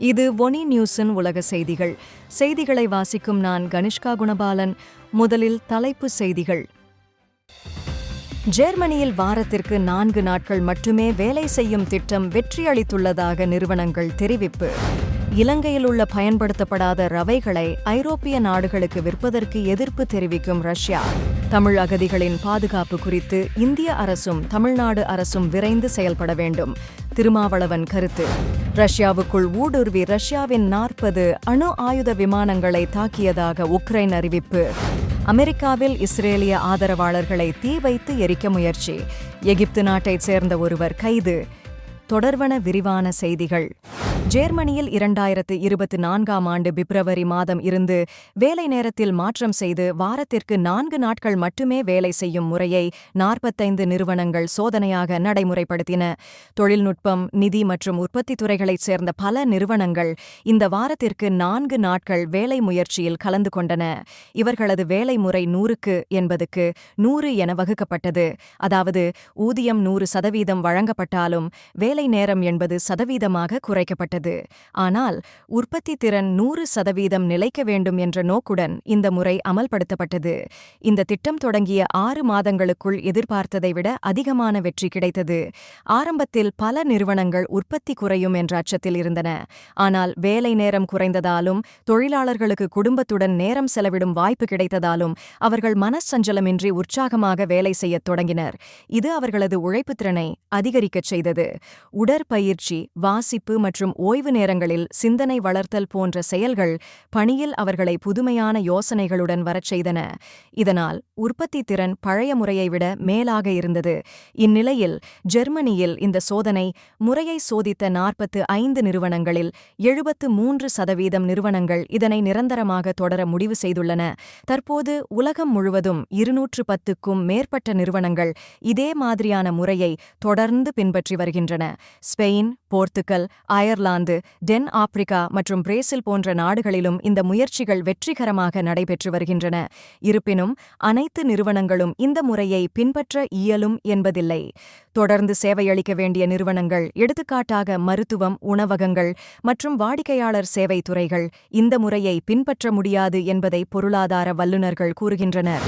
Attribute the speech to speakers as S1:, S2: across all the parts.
S1: இது ஒனி நியூஸின் உலக செய்திகள். செய்திகளை வாசிக்கும் நான் கனிஷ்கா குணபாலன். முதலில் தலைப்பு செய்திகள். ஜெர்மனியில் வாரத்திற்கு நான்கு நாட்கள் மட்டுமே வேலை செய்யும் திட்டம் வெற்றியளித்துள்ளதாக நிறுவனங்கள் தெரிவிப்பு. இலங்கையில் உள்ள பயன்படுத்தப்படாத ரவைகளை ஐரோப்பிய நாடுகளுக்கு விற்பதற்கு எதிர்ப்பு தெரிவிக்கும் ரஷ்யா. தமிழ் அகதிகளின் பாதுகாப்பு குறித்து இந்திய அரசும் தமிழ்நாடு அரசும் விரைந்து செயல்பட வேண்டும். திருமாவளவன் கருத்து. ரஷ்யாவுக்குள் ஊடுருவி ரஷ்யாவின் நாற்பது அணு ஆயுத விமானங்களை தாக்கியதாக உக்ரைன் அறிவிப்பு. அமெரிக்காவில் இஸ்ரேலிய ஆதரவாளர்களை தீ வைத்து எரிக்க முயற்சி. எகிப்து நாட்டைச் சேர்ந்த ஒருவர் கைது. தொடர்வன விரிவான செய்திகள். ஜேர்மனியில் இரண்டாயிரத்து இருபத்தி நான்காம் ஆண்டு பிப்ரவரி மாதம் இருந்து வேலை நேரத்தில் மாற்றம் செய்து வாரத்திற்கு நான்கு நாட்கள் மட்டுமே வேலை செய்யும் முறையை நாற்பத்தைந்து நிறுவனங்கள் சோதனையாக நடைமுறைப்படுத்தின. தொழில்நுட்பம் நிதி மற்றும் உற்பத்தி துறைகளைச் சேர்ந்த பல நிறுவனங்கள் இந்த வாரத்திற்கு நான்கு நாட்கள் வேலை முயற்சியில் கலந்து கொண்டன. இவர்களது வேலை முறை நூறுக்கு என்பதுக்கு நூறு என வகுக்கப்பட்டது. அதாவது ஊதியம் நூறு சதவீதம் வழங்கப்பட்டாலும் வேலை நேரம் என்பது சதவீதமாக குறைக்கப்பட்டது. ஆனால் உற்பத்தி திறன் நூறு சதவீதம் நிலைக்க வேண்டும் என்ற நோக்குடன் இந்த முறை அமல்படுத்தப்பட்டது. இந்த திட்டம் தொடங்கிய ஆறு மாதங்களுக்குள் எதிர்பார்த்ததை விட அதிகமான வெற்றி கிடைத்தது. ஆரம்பத்தில் பல நிறுவனங்கள் உற்பத்தி குறையும் என்ற அச்சத்தில் இருந்தன. ஆனால் வேலை நேரம் குறைந்ததாலும் தொழிலாளர்களுக்கு குடும்பத்துடன் நேரம் செலவிடும் வாய்ப்பு கிடைத்ததாலும் அவர்கள் மனச்சஞ்சலமின்றி உற்சாகமாக வேலை செய்யத் தொடங்கினர். இது அவர்களது உழைப்புத்திறனை அதிகரிக்கச் செய்தது. உடற்பயிற்சி வாசிப்பு மற்றும் ஓய்வு நேரங்களில் சிந்தனை வளர்த்தல் போன்ற செயல்கள் பணியில் அவர்களை புதுமையான யோசனைகளுடன் வரச் செய்தன. இதனால் உற்பத்தி திறன் பழைய முறையை விட மேலாக இருந்தது. இந்நிலையில் ஜெர்மனியில் இந்த சோதனை முறையை சோதித்த நாற்பத்து ஐந்து நிறுவனங்களில் எழுபத்து மூன்று சதவீதம் நிறுவனங்கள் இதனை நிரந்தரமாக தொடர முடிவு செய்துள்ளன. தற்போது உலகம் முழுவதும் இருநூற்று பத்துக்கும் மேற்பட்ட நிறுவனங்கள் இதே மாதிரியான முறையை தொடர்ந்து பின்பற்றி வருகின்றன. ஸ்பெயின் போர்த்துகல் அயர்லாந்து டென் ஆப்பிரிக்கா மற்றும் பிரேசில் போன்ற நாடுகளிலும் இந்த முயற்சிகள் வெற்றிகரமாக நடைபெற்று வருகின்றன. இருப்பினும் அனைத்து நிறுவனங்களும் இந்த முறையை பின்பற்ற இயலும் என்பதில்லை. தொடர்ந்து சேவையளிக்க வேண்டிய நிறுவனங்கள் எடுத்துக்காட்டாக மருத்துவம் உணவகங்கள் மற்றும் வாடிக்கையாளர் சேவை துறைகள் இந்த முறையை பின்பற்ற முடியாது என்பதை பொருளாதார வல்லுநர்கள் கூறுகின்றனர்.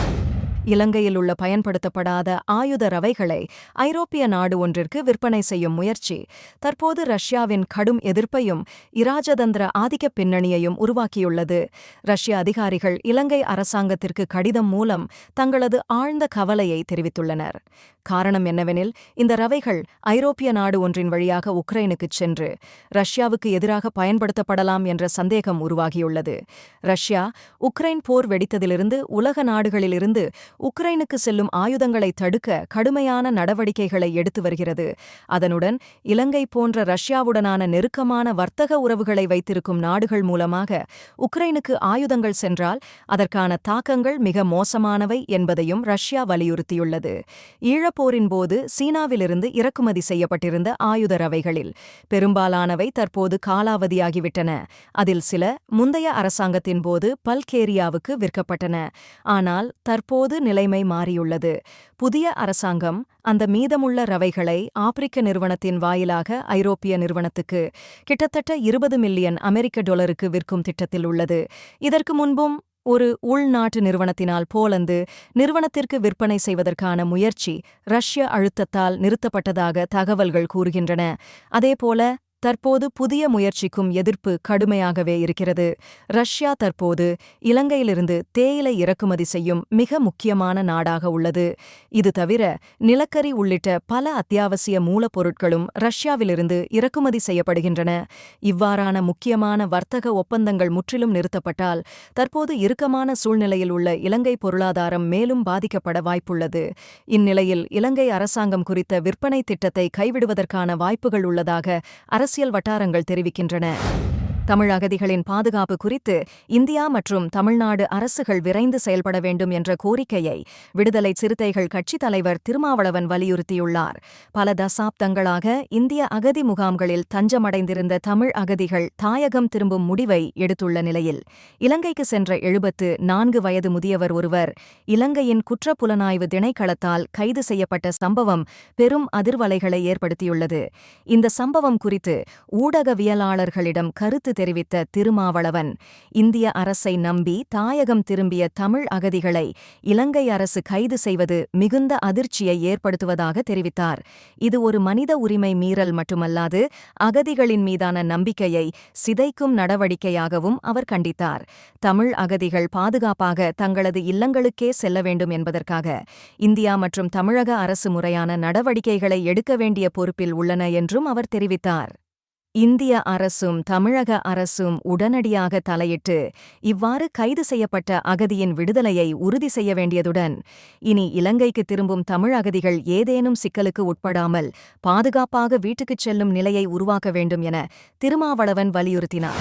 S1: இலங்கையில் உள்ள பயன்படுத்தப்படாத ஆயுத ரவைகளை ஐரோப்பிய நாடு ஒன்றிற்கு விற்பனை செய்யும் முயற்சி. தற்போது ரஷ்யாவின் கடும் எதிர்ப்பையும் இராஜதந்திர ஆதிக்க பின்னணியையும் உருவாக்கியுள்ளது. ரஷ்ய அதிகாரிகள் இலங்கை அரசாங்கத்திற்கு கடிதம் மூலம் தங்களது ஆழ்ந்த கவலையை தெரிவித்துள்ளனர். காரணம் என்னவெனில் இந்த ரவைகள் ஐரோப்பிய நாடு ஒன்றின் வழியாக உக்ரைனுக்குச் சென்று ரஷ்யாவுக்கு எதிராக பயன்படுத்தப்படலாம் என்ற சந்தேகம் உருவாகியுள்ளது. ரஷ்யா உக்ரைன் போர் வெடித்ததிலிருந்து உலக நாடுகளிலிருந்து உக்ரைனுக்கு செல்லும் ஆயுதங்களை தடுக்க கடுமையான நடவடிக்கைகளை எடுத்து வருகிறது. அதனுடன் இலங்கை போன்ற ரஷ்யாவுடனான நெருக்கமான வர்த்தக உறவுகளை வைத்திருக்கும் நாடுகள் மூலமாக உக்ரைனுக்கு ஆயுதங்கள் சென்றால் அதற்கான தாக்கங்கள் மிக மோசமானவை என்பதையும் ரஷ்யா வலியுறுத்தியுள்ளது. ஈழப்போரின் போது சீனாவிலிருந்து இறக்குமதி செய்யப்பட்டிருந்த ஆயுத ரவைகளில் பெரும்பாலானவை தற்போது காலாவதியாகிவிட்டன. அதில் சில முந்தைய அரசாங்கத்தின் போது பல்கேரியாவுக்கு விற்கப்பட்டன. ஆனால் தற்போது நிலைமை மாறியுள்ளது. புதிய அரசாங்கம் அந்த மீதமுள்ள ரவைகளை ஆப்பிரிக்க நிறுவனத்தின் வாயிலாக ஐரோப்பிய நிறுவனத்துக்கு கிட்டத்தட்ட இருபது மில்லியன் அமெரிக்க டாலருக்கு விற்கும் திட்டத்தில் உள்ளது. இதற்கு முன்பும் ஒரு உள்நாட்டு நிறுவனத்தினால் போலந்து நிறுவனத்திற்கு விற்பனை செய்வதற்கான முயற்சி ரஷ்ய அழுத்தத்தால் நிறுத்தப்பட்டதாக தகவல்கள் கூறுகின்றன. அதேபோல தற்போது புதிய முயற்சிக்கும் எதிர்ப்பு கடுமையாகவே இருக்கிறது. ரஷ்யா தற்போது இலங்கையிலிருந்து தேயிலை இறக்குமதி செய்யும் மிக முக்கியமான நாடாக உள்ளது. இது தவிர நிலக்கரி உள்ளிட்ட பல அத்தியாவசிய மூலப்பொருட்களும் ரஷ்யாவிலிருந்து இறக்குமதி செய்யப்படுகின்றன. இவ்வாறான முக்கியமான வர்த்தக ஒப்பந்தங்கள் முற்றிலும் நிறுத்தப்பட்டால் தற்போது இறுக்கமான சூழ்நிலையில் உள்ள இலங்கை பொருளாதாரம் மேலும் பாதிக்கப்பட வாய்ப்புள்ளது. இந்நிலையில் இலங்கை அரசாங்கம் குறித்த விற்பனை திட்டத்தை கைவிடுவதற்கான வாய்ப்புகள் உள்ளதாக அரசியல் வட்டாரங்கள் தெரிவிக்கின்றன. தமிழ் அகதிகளின் பாதுகாப்பு குறித்து இந்தியா மற்றும் தமிழ்நாடு அரசுகள் விரைந்து செயல்பட வேண்டும் என்ற கோரிக்கையை விடுதலை சிறுத்தைகள் கட்சித் தலைவர் திருமாவளவன் வலியுறுத்தியுள்ளார். பல தசாப்தங்களாக இந்திய அகதி முகாம்களில் தஞ்சமடைந்திருந்த தமிழ் அகதிகள் தாயகம் திரும்பும் முடிவை எடுத்துள்ள நிலையில் இலங்கைக்கு சென்ற எழுபத்து நான்கு வயது முதியவர் ஒருவர் இலங்கையின் குற்றப்புலனாய்வு திணைக்களத்தால் கைது செய்யப்பட்ட சம்பவம் பெரும் அதிர்வலைகளை ஏற்படுத்தியுள்ளது. இந்த சம்பவம் குறித்து ஊடகவியலாளர்களிடம் கருத்து தெரிவித்த திருமாவளவன் இந்திய அரசை நம்பி தாயகம் திரும்பிய தமிழ் அகதிகளை இலங்கை அரசு கைது செய்வது மிகுந்த அதிர்ச்சியை ஏற்படுத்துவதாக தெரிவித்தார். இது ஒரு மனித உரிமை மீறல் மட்டுமல்லாது அகதிகளின் மீதான நம்பிக்கையை சிதைக்கும் நடவடிக்கையாகவும் அவர் கண்டித்தார். தமிழ் அகதிகள் பாதுகாப்பாக தங்களது இல்லங்களுக்கே செல்ல வேண்டும் என்பதற்காக இந்தியா மற்றும் தமிழக அரசு முறையான நடவடிக்கைகளை எடுக்க வேண்டிய பொறுப்பில் உள்ளன என்றும் அவர் தெரிவித்தார். இந்திய அரசும் தமிழக அரசும் உடனடியாக தலையிட்டு இவ்வாறு கைது செய்யப்பட்ட அகதியின் விடுதலையை உறுதி செய்ய வேண்டியதுடன் இனி இலங்கைக்கு திரும்பும் தமிழ் அகதிகள் ஏதேனும் சிக்கலுக்கு உட்படாமல் பாதுகாப்பாக வீட்டுக்குச் செல்லும் நிலையை உருவாக்க வேண்டும் என திருமாவளவன் வலியுறுத்தினார்.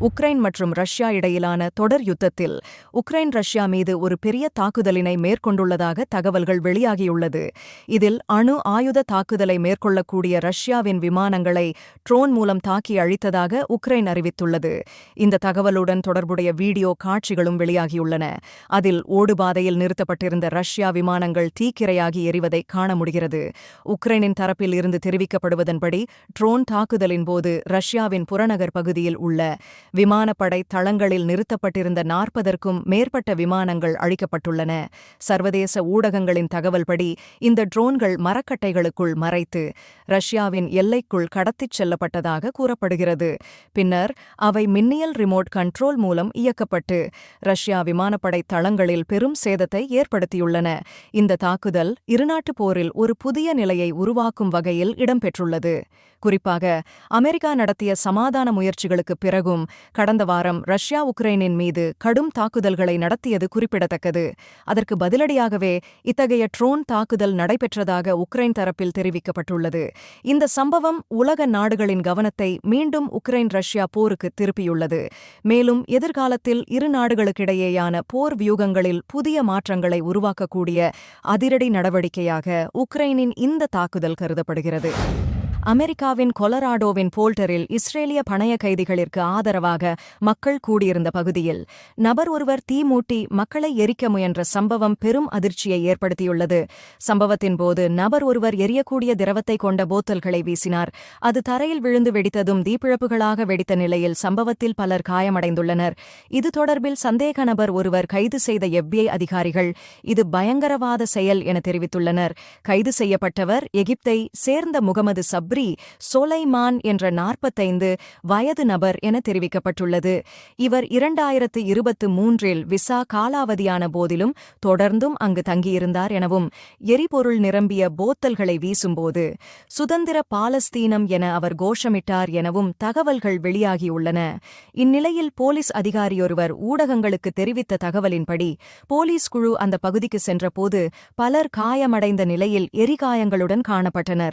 S1: உக்ரைன் மற்றும் ரஷ்யா இடையிலான தொடர் யுத்தத்தில் உக்ரைன் ரஷ்யா மீது ஒரு பெரிய தாக்குதலினை மேற்கொண்டுள்ளதாக தகவல்கள் வெளியாகியுள்ளது. இதில் அணு ஆயுத தாக்குதலை மேற்கொள்ளக்கூடிய ரஷ்யாவின் விமானங்களை ட்ரோன் மூலம் தாக்கி அழித்ததாக உக்ரைன் அறிவித்துள்ளது. இந்த தகவலுடன் தொடர்புடைய வீடியோ காட்சிகளும் வெளியாகியுள்ளன. அதில் ஓடுபாதையில் நிறுத்தப்பட்டிருந்த ரஷ்யா விமானங்கள் தீக்கிரையாகி எரிவதை காண முடிகிறது. உக்ரைனின் தரப்பில் இருந்து தெரிவிக்கப்படுவதன்படி ட்ரோன் தாக்குதலின் போது ரஷ்யாவின் புறநகர் பகுதியில் உள்ள விமானப்படை தளங்களில் நிறுத்தப்பட்டிருந்த நாற்பதற்கும் மேற்பட்ட விமானங்கள் அழிக்கப்பட்டுள்ளன. சர்வதேச ஊடகங்களின் தகவல்படி இந்த ட்ரோன்கள் மரக்கட்டைகளுக்குள் மறைத்து ரஷ்யாவின் எல்லைக்குள் கடத்திச் செல்லப்பட்டதாக கூறப்படுகிறது. பின்னர் அவை மின்னியல் ரிமோட் கண்ட்ரோல் மூலம் இயக்கப்பட்டு ரஷ்யா விமானப்படை தளங்களில் பெரும் சேதத்தை ஏற்படுத்தியுள்ளன. இந்த தாக்குதல் இருநாட்டுப் போரில் ஒரு புதிய நிலையை உருவாக்கும் வகையில் இடம்பெற்றுள்ளது. குறிப்பாக அமெரிக்கா நடத்திய சமாதான முயற்சிகளுக்கு பிறகும் கடந்த வாரம் ரஷ்யா உக்ரைனின் மீது கடும் தாக்குதல்களை நடத்தியது குறிப்பிடத்தக்கது. அதற்கு பதிலடியாகவே இத்தகைய ட்ரோன் தாக்குதல் நடைபெற்றதாக உக்ரைன் தரப்பில் தெரிவிக்கப்பட்டுள்ளது. இந்த சம்பவம் உலக நாடுகளின் கவனத்தை மீண்டும் உக்ரைன் ரஷ்யா போருக்கு திருப்பியுள்ளது. மேலும் எதிர்காலத்தில் இரு நாடுகளுக்கிடையேயான போர் வியூகங்களில் புதிய மாற்றங்களை உருவாக்கக்கூடிய அதிரடி நடவடிக்கையாக உக்ரைனின் இந்த தாக்குதல் கருதப்படுகிறது. அமெரிக்காவின் கொலராடோவின் போல்டரில் இஸ்ரேலிய பணைய கைதிகளிற்கு ஆதரவாக மக்கள் கூடியிருந்த பகுதியில் நபர் ஒருவர் தீ மூட்டி மக்களை எரிக்க முயன்ற சம்பவம் பெரும் அதிர்ச்சியை ஏற்படுத்தியுள்ளது. சம்பவத்தின் போது நபர் ஒருவர் எரியக்கூடிய திரவத்தை கொண்ட போத்தல்களை வீசினார். அது தரையில் விழுந்து வெடித்ததும் தீப்பிழப்புகளாக வெடித்த நிலையில் சம்பவத்தில் பலர் காயமடைந்துள்ளனர். இது தொடர்பில் சந்தேக நபர் ஒருவர் கைது செய்த எஃபிஐ அதிகாரிகள் இது பயங்கரவாத செயல் என தெரிவித்துள்ளனர். கைது செய்யப்பட்டவர் எகிப்தை சேர்ந்த முகமது சப்ரி சோலைமான் என்ற நாற்பத்தைந்து வயது நபர் என தெரிவிக்கப்பட்டுள்ளது. இவர் இரண்டாயிரத்து இருபத்து மூன்றில் விசா காலாவதியான போதிலும் தொடர்ந்தும் அங்கு தங்கியிருந்தார் எனவும் எரிபொருள் நிரம்பிய போத்தல்களை வீசும்போது சுதந்திர பாலஸ்தீனம் என அவர் கோஷமிட்டார் எனவும் தகவல்கள் வெளியாகியுள்ளன. இந்நிலையில் போலீஸ் அதிகாரியொருவர் ஊடகங்களுக்கு தெரிவித்த தகவலின்படி போலீஸ் குழு அந்த பகுதிக்கு சென்றபோது பலர் காயமடைந்த நிலையில் எரிகாயங்களுடன் காணப்பட்டனர்.